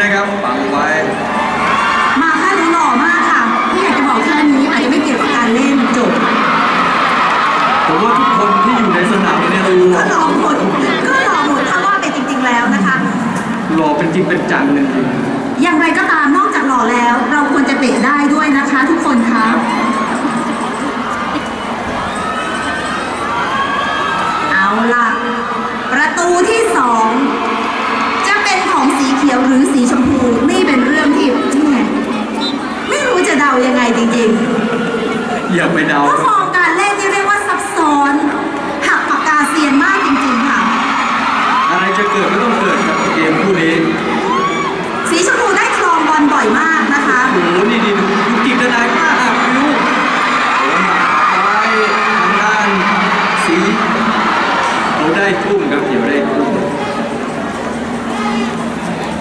นะครับฟังไว้มาค่าหนูหล่อมากค่ะพี่อยากจะบอกแค่นี้อาจจะไม่เกี่ยวกับการเล่นจบผมว่าทุกคนที่อยู่ในสนามเนี่ยดูก็หล่อหมดก็หล่อหมดถ้าว่าไปจริง ๆแล้วนะคะ หล่อเป็นจริงเป็นจังจริงอย่างไรก็ตามนอกจากหล่อแล้ว เราควรจะเตะได้ด้วยนะคะ ทุกคนคะเอาล่ะ ประตูที่ส จะเดายังไงจริงๆๆอย่าไปเดาเพราะฟอร์มการเล่นนี่เรียกว่าซับซ้อนหักปากกาเซียนมากจริงๆค่ะ อะไรจะเกิดก็ต้องเกิดครับเกมคู่นี้สีชมพูได้ครองบอลบ่อยมากนะคะ โอ้โหนี่ดีดูกิจนายพลาดอะลูกโอ้หนักไปทางด้านสีเขาได้ทุ่มครับเดี๋ยวได้ทุ่ม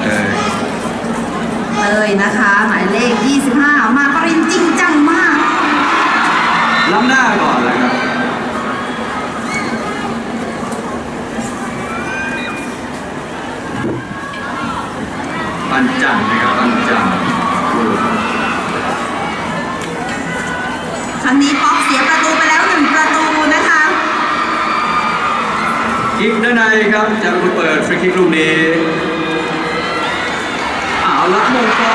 เออ เลยนะคะ หมายเลข 25 ล้ำหน้าก่อนเลยครับปันจันทร์นะครับปันจันทร์ครั้งนี้ป๊อกเสียประตูไปแล้วหนึ่งประตูนะคะกิกด้านในครับจะเป็นคนเปิดฟรีคิกลูกนี้เอาละมงกอ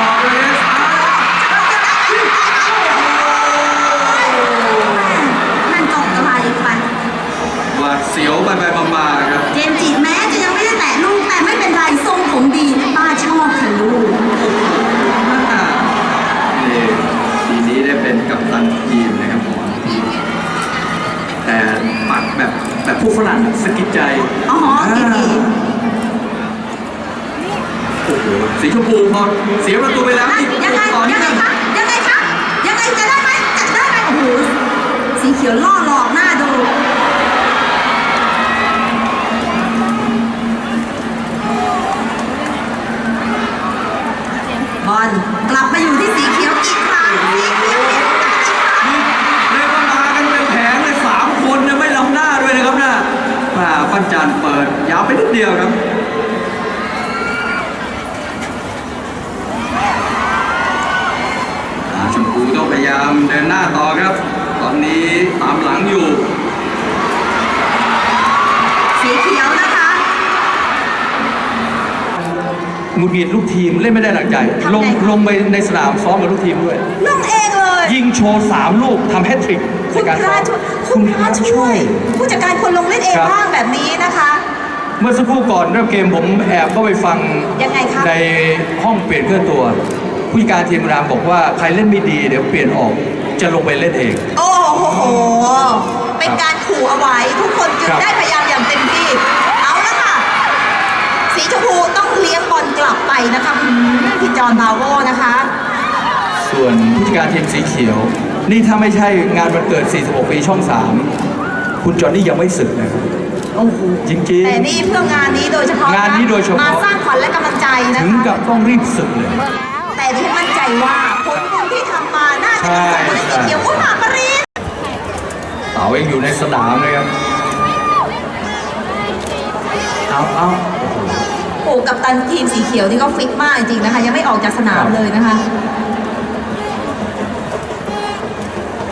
เล แบบผู้ฝรั่งอะสะกิดใจอ๋อกินเองโอ้โหสีชมพูพอเสียประตูไปแล้วอีกยังไง ต่อ ยั นี่ งไง นะ คะยังไงคะยังไงจะได้ไหมจะได้ไหมโอ้โหสีเขียวล่อหลอกหน้าดู บอลกลับมาอยู่ที่สีเขียวอีกครั้งสีเขียวอีกครั้ง เรียกว่ามากันเป็นแผงเลยสามคนเนี่ยไม่ล้ำหน้าด้วยนะครับน่ะมาปั้นจันเปิดยาวไปนิดเดียวครับอ่าชมพูต้องพยายามเดิน หน้าต่อครับ ตอนนี้ตามหลังอยู่ สีเขียวนะคะหงุดหงิดลูกทีมเล่นไม่ได้หลังใจทำไงลงลงไปในสนามซ้อมกับลูกทีมด้วย ลงเองเลย ยิงโชว์สามลูกทำแฮตทริกในคุณการพซ้อระม ช่วยคุณพระช่วย ผู้จัดการคนลงเล่นเองครับ บ้างแบบนี้นะคะ เมื่อสักครู่ก่อนเริ่มเกมผมแอบเข้าไปฟังยังไงครับในห้องเปลี่ยนเครื่องตัว ผู้จัดการทีมรามบอกว่าใครเล่นไม่ดีเดี๋ยวเปลี่ยนออก จะลงไปเล่นเอง โอ้โห เป็นการขู่เอาไว้ ทุกคนจึงครับได้พยายามอย่างเต็มที่ เอาละค่ะ สีชมพูต้องเลี้ยงบอลกลับไปนะคะอืมพี่จอห์นบาโวนะคะ ส่วนผู้จัดการทีมสีเขียว นี่ถ้าไม่ใช่งานวันเกิด 46 ปีช่อง 3 คุณจอห์นนี่ยังไม่สึกนะครับโอ้โหจริงแต่นี่เพื่องานนี้โดยเฉพาะะงานนี้โดยเฉพาะมาสร้างขวัญและกำลังใจๆนะถึงกัคะบต้องรีบสึกเลย แต่ที่มั่นใจว่าผลบุญที่ทำมาน่า จะเป็นผลให้สีเขียวอุ้ยหมากปรินเต๋ายังอยู่ในสนามนะครับเอาเอาโอ้โหโอ้กับตันทีมสีเขียวนี่ก็ฟิตมากจริงๆนะคะ ยังไม่ออกจากสนามครับเลยนะคะ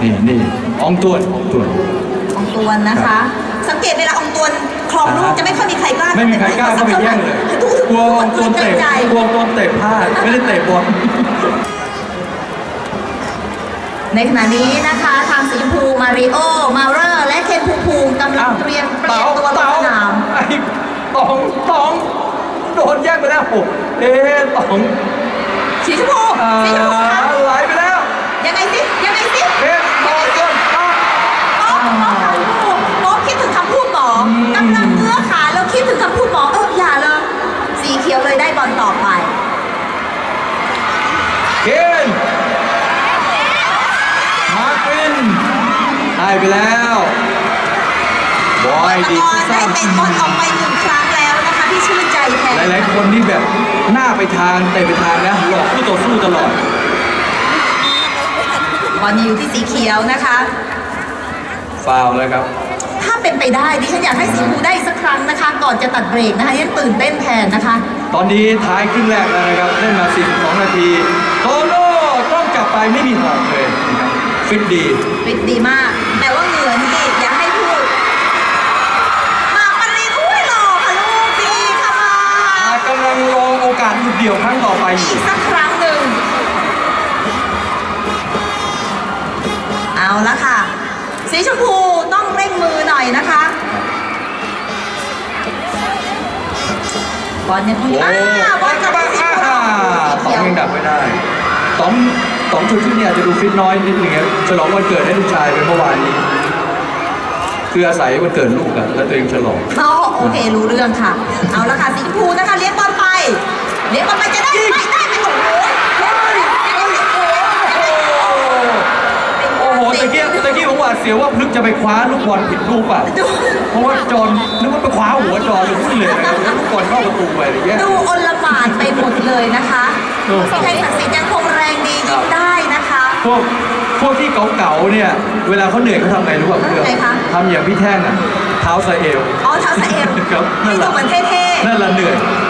นี่นี่อองตวนอองตวนองตวนนะครัคะบสังเกตเวลาองตวนคลองลูกจะไม่ค่อยมีใครกล้าไม่มีใครกล้าเข้าไปแย่งเลยทุกกลัวอองตวนเตะใจกลัวอองตวนเตะพลาดไม่ได้เตะบอล ในขณะนี้นะคะทางสีชมพูมาริโอ มาเรอร์ และเคนภูมิภูมิกำลังเตรียมเปลี่ยนตัวลงสนามไอ้ตองตองโดนแย่งไปแล้วโอ้เอ๊ะตองสีชมพูอ่าสีชมพูคะไหลไปแล้วยังไงสิยังไงสิ เอ๊ะตองจนตอง โป๊ะโป๊ะโป๊ะคิดถึงคำพูดหมอกำลังเอื้อขาแล้วคิดถึงคำพูดหมอเอออย่าเลย สีเขียวเลยได้บอลต่อไป เกนมาร์ตินได้ไปแล้วบอย ดีตที่อนสได้ร้างเตะบอลออกไปหนึ่งครั้งแล้วนะคะที่ชื่นใจแทนหลายๆ คนนี่แบบหน้าไปทางเตะไปทางนะหลอกคู่ต่อสู้ตลอดบอลอยู่ที่สีเขียวนะคะฟาวล์แล้วครับ ถ้าเป็นไปได้ดิฉันอยากให้สีชมพูได้อีกสักครั้งนะคะ ก่อนจะตัดเบรกนะคะยังตื่นเต้นแทนนะคะ ตอนนี้ท้ายครึ่งแรกแล้วนะครับเล่นมา 42 นาทีโตโน่ต้องกลับไปไม่มีหอกเลยนะครับฟิตดี ฟิตดีมาก แต่ว่าเหงื่อนี่อย่าให้พูดหมากปรินอุ้ยหล่อค่ะลูกดีค่ะหมาก อ่ากำลังรอโอกาสหยุด เดี่ยวครั้งต่อไปออียู่กสักครั้งหนึ่ง เอาละค่ะ สีชมพูต้องเร่งมือหน่อยนะคะบอลยังคงโอ้อ่าบอลกลับมาสีอ่าเขียวต๋องยังดับไม่ได้ต๋องต๋องชุดชุดเนี่ยอาจจะดูฟิตน้อยนิดนึงครับฉลองวันเกิดให้ลูกชายไปเมื่อวานนี้ คืออาศัยวันเกิดลูกอะแล้วตัวเองฉลองอ๋อโอเครู้เรื่องค่ะ เอาละค่ะสีชมพูนะคะเลี้ยงบอลไป เลี้ยงบอลไปจะได้ไม่ได้ไม่โอ้โหเลี้ยงบอลโอ้โหโอ้โหตะกี้ตะกี้ผมหวาดเสียวว่าพลึกจะไปคว้าลูกบอลผิดลูกเปล่ะดูเพราะว่าจอนนึกว่าไปคว้าหัวจอนเลยขึ้นเลยนะครับแล้วลูกบอลเข้าประตูไปอะไรเงี้ย ดูอลหม่านไปหมดเลยนะคะโอ้โหไทยศักดิ์สิทธิ์ยังคงแรงดียิงได้นะคะ พวกพวกที่เก่าๆเนี่ย เวลาเขาเหนื่อยเขาทำไงรู้ป่ะเพื่อนทำไงคะทำอย่างพี่แท่งอะ เท้าสะเอว อ๋อ เท้าสะเอวครับนั่นี่นแหดูละเหมือนเท่นั่นแหละเหนื่อยๆ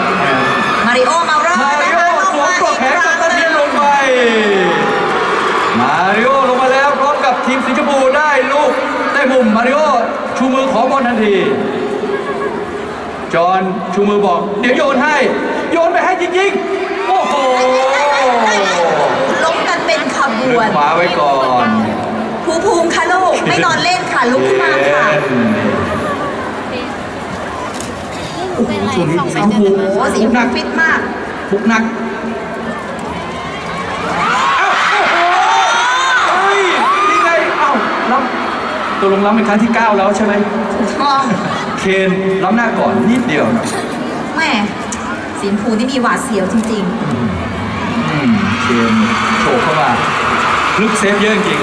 มาริโอมาเริ่มมารินะโอคะสวมปลอกแขนกับตะเทียนลงไป มาริโอลงมาแล้วพร้อมกับทีมสีชมพูได้ลูกได้มุมมาริโอชูมือขอบอลทันที จอห์นชูมือบอก เดี๋ยวโยนให้ โยนไปให้จริงๆ โอ้โหล้มกันเป็นขบเดิวนนขวาไว้ก่อน ภูภูมิค่ะลูก ไม่นอนเล่นค่ะลุกขึ้น มาค่ะโอ้โหช่วงนี้สีชมพูโอ้โหสีหนักฟิตมากทุกหนักอ้าวโอ้โหเฮ้ยนี่ไงเอ้าล้ำตัวลงล้ำเป็นครั้งที่ 9 แล้วใช่ไหมมองเคนล้ำหน้าก่อนนิดเดียวนะแม่สีชมพูนี่มีหวาดเสียวจริงอืมเคนโฉบเข้ามาลึกเซฟเยอะจริง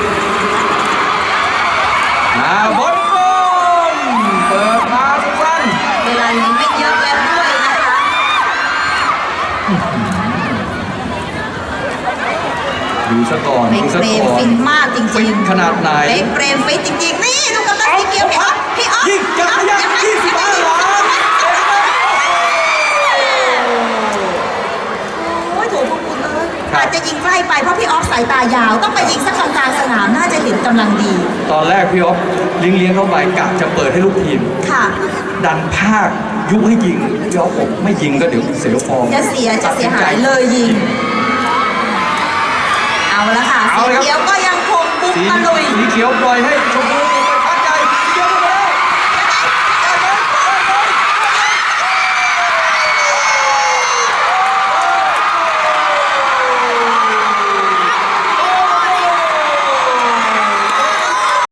ซะก่อนเบดูกซะเปรมก่อนฟินมากจฟิริงนๆขนาดไหนเบกเปรมฟิตจริงๆ นี่ดูกับตันสีเกียวพี่อ๊อฟพี่อ๊อฟยิงยักยักยี่สิบห้าล้าน โอ้ยโถพวกคุณเอ้ยอาจจะยิงใกล้ไปเพราะพี่ออฟสายตายาว ต้องไปยิงสักกลางๆสนามน่าจะเห็นกำลังดีตอนแรกพี่อ๊อฟเลี้ยงเลี้ยงเข้าไปกะจะเปิดให้ลูกทีม ค่ะ ดันภาคยุให้ยิงพี่อ๊อฟบอกไม่ยิงก็เดี๋ยวเสียฟอร์มจะเสียจะเสียหายเลยยิง เอาละค่ะเอาสีเลยครับเขียวก็ยังคงบุกสีตะลุย สีเขียวปล่อยให้ชมพู